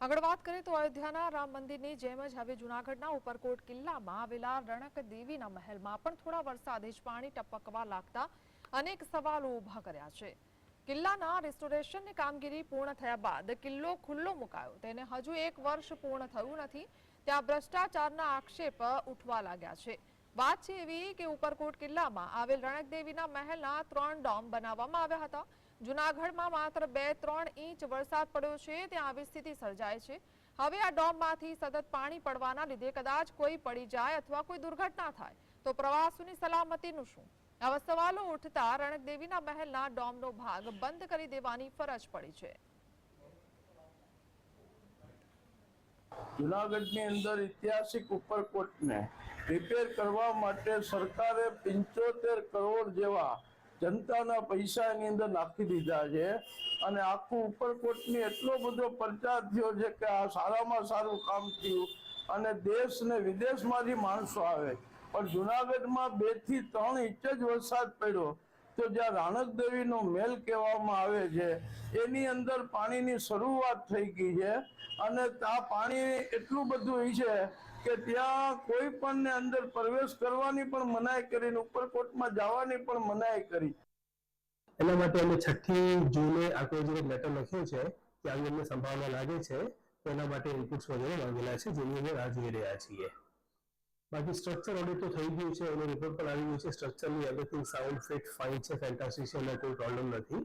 આગળ વાત કરીએ તો અયોધ્યાના રામ મંદિરની જેમ જ હવે જૂનાગઢના ઉપરકોટ કિલ્લામાં આવેલા રણક દેવીના મહેલમાં પણ થોડા વરસાદે જ પાણી ટપકવા લાગતા અનેક સવાલો ઊભા કર્યા છે. કિલ્લાના રિસ્ટોરેશનની કામગીરી પૂર્ણ થયા બાદ કિલ્લો ખુલ્લો મુકાયો. તેને હજુ એક વર્ષ પૂર્ણ થયું નથી. ત્યાં ભ્રષ્ટાચારના આક્ષેપ ઉઠવા લાગ્યા છે. વાત છે એવી કે ઉપરકોટ કિલ્લામાં આવેલ રણકદેવીના મહેલના ત્રણ ડોમ બનાવવામાં આવ્યા હતા. જૂનાગઢમાં માત્ર બે ત્રણ ઇંચ વરસાદ પડ્યો છે, ત્યાં આવી સ્થિતિ સર્જાય છે. હવે આ ડોમમાંથી સતત પાણી પડવાના લીધે કદાચ કોઈ પડી જાય અથવા કોઈ દુર્ઘટના થાય, તો પ્રવાસીઓની સલામતીનું શું? આવા સવાલો ઉઠતા રણકદેવીના મહેલના ડોમનો ભાગ બંધ કરી દેવાની ફરજ પડી છે. જુનાગઢની અંદર ઐતિહાસિક ઉપરકોટને રિપેર કરવા માટે સરકારે પંચોતેર કરોડ જેવા જનતાના પૈસા એની અંદર નાખી દીધા છે. અને આખું ઉપરકોટની એટલો બધો પ્રચાર થયો છે કે આ સારામાં સારું કામ થયું અને દેશ ને વિદેશમાંથી માણસો આવે. પણ જુનાગઢમાં બેથી ત્રણ ઇંચ જ વરસાદ પડ્યો. તો જ્યાં રાણક દેવીનો મેલ કહેવામાં આવે છે, એની અંદર પાણીની શરૂઆત થઈ ગઈ છે અને આ પાણી એટલું બધું છે કે ત્યાં કોઈ પણ ને અંદર પ્રવેશ કરવાની પણ મનાઈ કરી ઉપરકોટમાં જવાની પણ મનાઈ કરી. એના માટે અમે છઠ્ઠી જૂને આખો જે લેટર લખ્યો છે કે આવી અમને સંભાવના લાગે છે એના માટે ઇનપુટ્સ વગેરે માંગેલા છે, જેની અમે રાહ જોઈ રહ્યા છીએ. બાકી સ્ટ્રક્ચર ઓડિટ તો થઈ ગયું છે, એનો રિપોર્ટ પણ આવી ગયો છે. સ્ટ્રક્ચરની એવરીથિંગ સાઉન્ડ ફિટ ફાઇન છે ફેન્ટાસ્ટિક છે, એમાં કોઈ પ્રોબ્લેમ નથી.